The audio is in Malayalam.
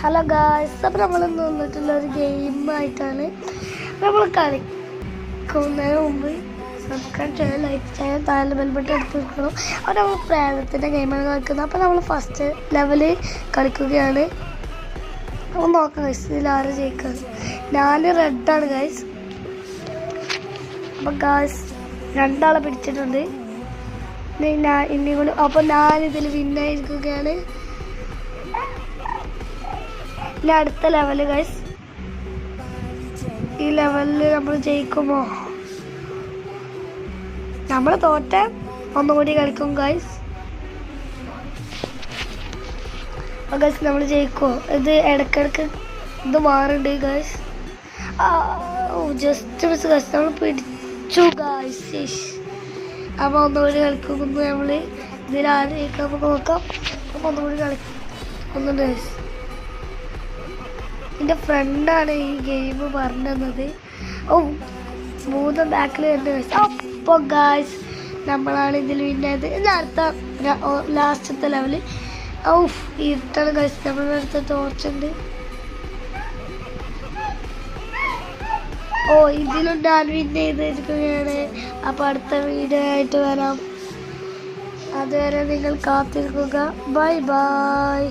ഹലോ ഗായ്സ് നമ്മൾ ഇന്ന് വന്നിട്ടുള്ള ഒരു ഗെയിമായിട്ടാണ് നമ്മൾ കളിക്കുന്നതിന് മുമ്പ് ചെയ്യാൻ ലൈക്ക് ചെയ്യാൻ താഴെ ബെൽബട്ട് എടുത്ത് വെക്കണം. അപ്പോൾ നമ്മൾ പ്രേതത്തിന്റെ ഗെയിമാണ് കളിക്കുന്നത്. അപ്പോൾ നമ്മൾ ഫസ്റ്റ് ലെവൽ കളിക്കുകയാണ്. അപ്പോൾ നോക്കാം ഗൈസ് ഇതിൽ ആരും ജയിക്കുന്നത് ഞാൻ റെഡാണ് ഗൈസ് അപ്പം ഗായ്സ് രണ്ടാളെ പിടിച്ചിട്ടുണ്ട്. ഇനി ഞാൻ ഇനി കൂടി അപ്പോൾ ഞാനിതിൽ വിന്നായിരിക്കുകയാണ് ഇനി അടുത്ത ലെവൽ ഗൈസ് ഈ ലെവലിൽ നമ്മൾ ജയിക്കുമോ? നമ്മൾ തോറ്റ ഒന്നുകൂടി കളിക്കും ഗൈസ് ഗൈസ് നമ്മൾ ജയിക്കുമോ ഇത് ഇടക്കിടക്ക് ഇത് മാറുന്നുണ്ട് ഗൈസ് ജസ്റ്റ് മിസ് ഗൈസ് നമ്മൾ പിടിച്ചു ഗൈസ് അപ്പോൾ ഒന്നുകൂടി കളിക്കുമ്പോൾ നമ്മൾ ഇതിൽ ആരെയൊക്കെ നമുക്ക് നോക്കാം. അപ്പോൾ ഒന്നുകൂടി കളിക്കുന്നുണ്ട് ഗൈസ് എന്റെ ഫ്രണ്ടാണ് ഈ ഗെയിം പറഞ്ഞത്. ഓ മൂന്ന് ബാക്കിൽ വരുന്നത് അപ്പോൾ ഗായ്സ് നമ്മളാണ് ഇതിൽ വിന്നത് അടുത്ത ലാസ്റ്റത്തെ ലെവൽ ഓ ഇരുട്ടാണ് ഗായ്സ് നമ്മളുടെ അടുത്ത് ടോർച്ചുണ്ട് ഓ ഇതിലും ഞാൻ വിൻ ചെയ്തിരിക്കുകയാണ്. അപ്പോൾ അടുത്ത വീഡിയോ ആയിട്ട് വരാം. അതുവരെ നിങ്ങൾ കാത്തിരിക്കുക. Bye bye